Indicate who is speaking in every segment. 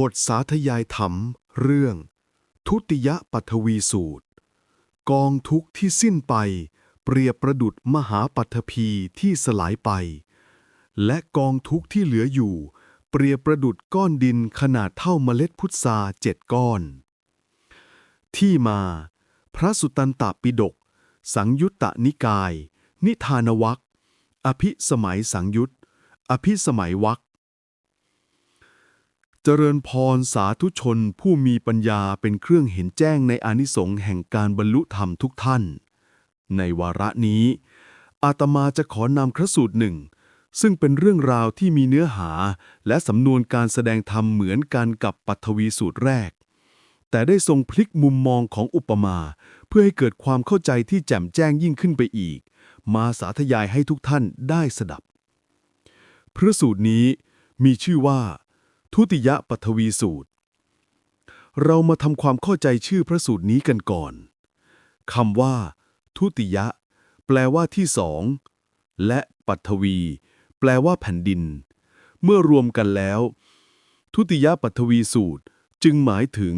Speaker 1: บทสาธยายธรรม เรื่อง ทุติยปัทวีสูตร กองทุกข์ที่สิ้นไป เปรียบประดุดมหาปัทภีที่สลายไป และกองทุกข์ที่เหลืออยู่ เปรียบประดุดก้อนดินขนาดเท่าเมล็ดพุทราเจ็ดก้อน ที่มา พระสุตตันตปิฎกสังยุตตนิกาย นิทานวัคอภิสมัยสังยุต อภิสมัยวัค เจริญพรสาธุชนผู้มีปัญญาเป็นเครื่องเห็นแจ้งในอนิสงส์แห่งการบรรลุธรรมทุกท่าน ในวาระนี้ อาตมาจะขอนำคระสูตรหนึ่ง ซึ่งเป็นเรื่องราวที่มีเนื้อหาและสำนวนการแสดงธรรมเหมือนกันกับปัทวีสูตรแรก แต่ได้ทรงพลิกมุมมองของอุปมา เพื่อให้เกิดความเข้าใจที่แจ่มแจ้งยิ่งขึ้นไปอีก มาสาธยายให้ทุกท่านได้สดับ พระสูตรนี้มีชื่อว่า ทุติยปัทวีสูตร เรามาทำความเข้าใจชื่อพระสูตรนี้กันก่อนคำว่า ทุติยะ แปลว่าที่สอง และปัทวี แปลว่าแผ่นดิน เมื่อรวมกันแล้ว ทุติยปัทวีสูตรจึงหมายถึง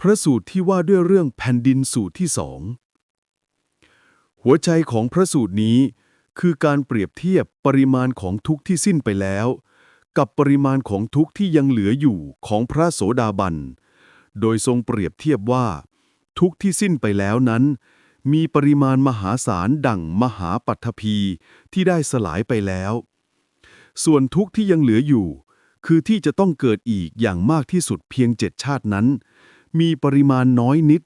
Speaker 1: พระสูตรที่ว่าด้วยเรื่องแผ่นดินสูตรที่สองหัวใจของพระสูตรนี้คือการเปรียบเทียบปริมาณของทุกที่สิ้นไปแล้ว กับปริมาณของทุกข์ที่ยังเหลืออยู่ของพระโสดาบัน โดยทรงเปรียบเทียบว่า ทุกข์ที่สิ้นไปแล้วนั้น มีปริมาณมหาศาลดั่งมหาปัทภีที่ได้สลายไปแล้ว ส่วนทุกข์ที่ยังเหลืออยู่ คือที่จะต้องเกิดอีกอย่างมากที่สุดเพียงเจ็ดชาตินั้น มีปริมาณน้อยนิด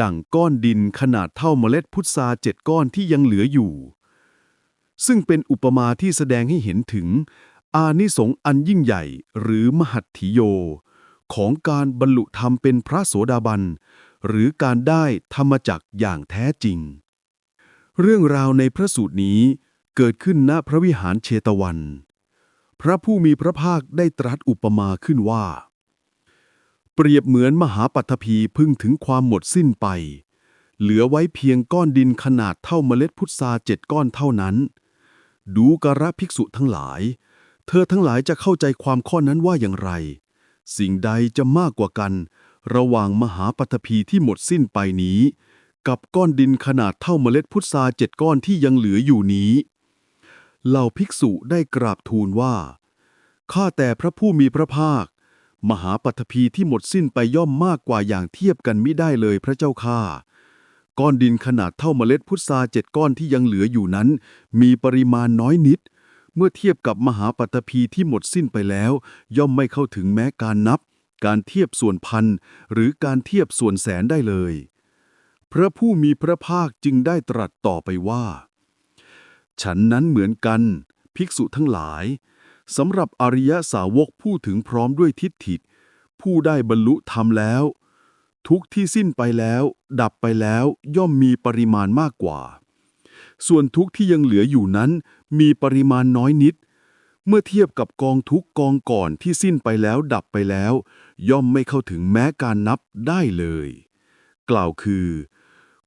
Speaker 1: ดั่งก้อนดินขนาดเท่าเมล็ดพุทราเจ็ดก้อนที่ยังเหลืออยู่ซึ่งเป็นอุปมาที่แสดงให้เห็นถึง อานิสงส์อันยิ่งใหญ่หรือมหัตถิโย ของการบรรลุธรรมเป็นพระโสดาบัน หรือการได้ธรรมจักอย่างแท้จริง เรื่องราวในพระสูตรนี้เกิดขึ้นณพระวิหารเชตวัน พระผู้มีพระภาคได้ตรัสอุปมาขึ้นว่า เปรียบเหมือนมหาปัทภีพึ่งถึงความหมดสิ้นไป เหลือไว้เพียงก้อนดินขนาดเท่าเมล็ดพุทราเจ็ดก้อนเท่านั้น ดูกระภิกษุทั้งหลาย เธอทั้งหลายจะเข้าใจความข้อนั้นว่าอย่างไร สิ่งใดจะมากกว่ากัน ระหว่างมหาปัทภีที่หมดสิ้นไปนี้ กับก้อนดินขนาดเท่าเมล็ดพุทราเจ็ดก้อนที่ยังเหลืออยู่นี้เหล่าภิกษุได้กราบทูลว่า ข้าแต่พระผู้มีพระภาค มหาปัทภีที่หมดสิ้นไปย่อมมากกว่าอย่างเทียบกันไมิได้เลยพระเจ้าข้าก้อนดินขนาดเท่าเมล็ดพุทราเจ็ดก้อนที่ยังเหลืออยู่นั้น มีปริมาณน้อยนิด เมื่อเทียบกับมหาปัตภีที่หมดสิ้นไปแล้ว ย่อมไม่เข้าถึงแม้การนับ การเทียบส่วนพันหรือการเทียบส่วนแสนได้เลย พระผู้มีพระภาคจึงได้ตรัสต่อไปว่า ฉันนั้นเหมือนกัน ภิกษุทั้งหลายสำหรับอริยสาวกผู้ถึงพร้อมด้วยทิฏฐิผู้ได้บรรลุธรรมแล้ว ทุกที่สิ้นไปแล้ว ดับไปแล้วย่อมมีปริมาณมากกว่า ส่วนทุกข์ที่ยังเหลืออยู่นั้น มีปริมาณน้อยนิด เมื่อเทียบกับกองทุกกองก่อนที่สิ้นไปแล้วดับไปแล้ว ย่อมไม่เข้าถึงแม้การนับได้เลย กล่าวคือ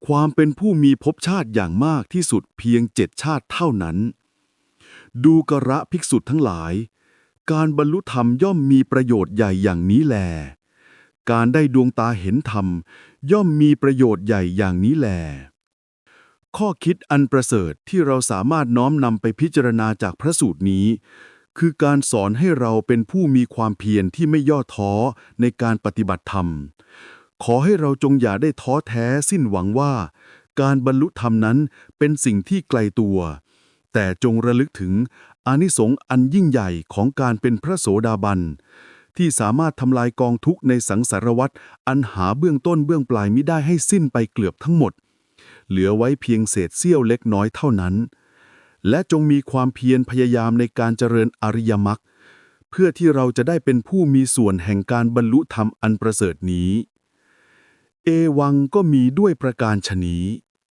Speaker 1: ความเป็นผู้มีภพชาติอย่างมากที่สุดเพียงเจ็ดชาติเท่านั้น ดูกระภิกษุทั้งหลาย การบรรลุธรรมย่อมมีประโยชน์ใหญ่อย่างนี้แล การได้ดวงตาเห็นธรรม ย่อมมีประโยชน์ใหญ่อย่างนี้แล ข้อคิดอันประเสริฐที่เราสามารถน้อมนำไปพิจารณาจากพระสูตรนี้ คือการสอนให้เราเป็นผู้มีความเพียรที่ไม่ย่อท้อในการปฏิบัติธรรม ขอให้เราจงอย่าได้ท้อแท้สิ้นหวังว่า การบรรลุธรรมนั้นเป็นสิ่งที่ไกลตัว แต่จงระลึกถึงอานิสงส์อันยิ่งใหญ่ของการเป็นพระโสดาบันที่สามารถทำลายกองทุกข์ในสังสารวัฏอันหาเบื้องต้นเบื้องปลายมิได้ให้สิ้นไปเกือบทั้งหมด เหลือไว้เพียงเศษเสี้ยวเล็กน้อยเท่านั้น และจงมีความเพียรพยายามในการเจริญอริยมรรคเพื่อที่เราจะได้เป็นผู้มีส่วนแห่งการบรรลุธรรมอันประเสริฐนี้ เอวังก็มีด้วยประการชนี้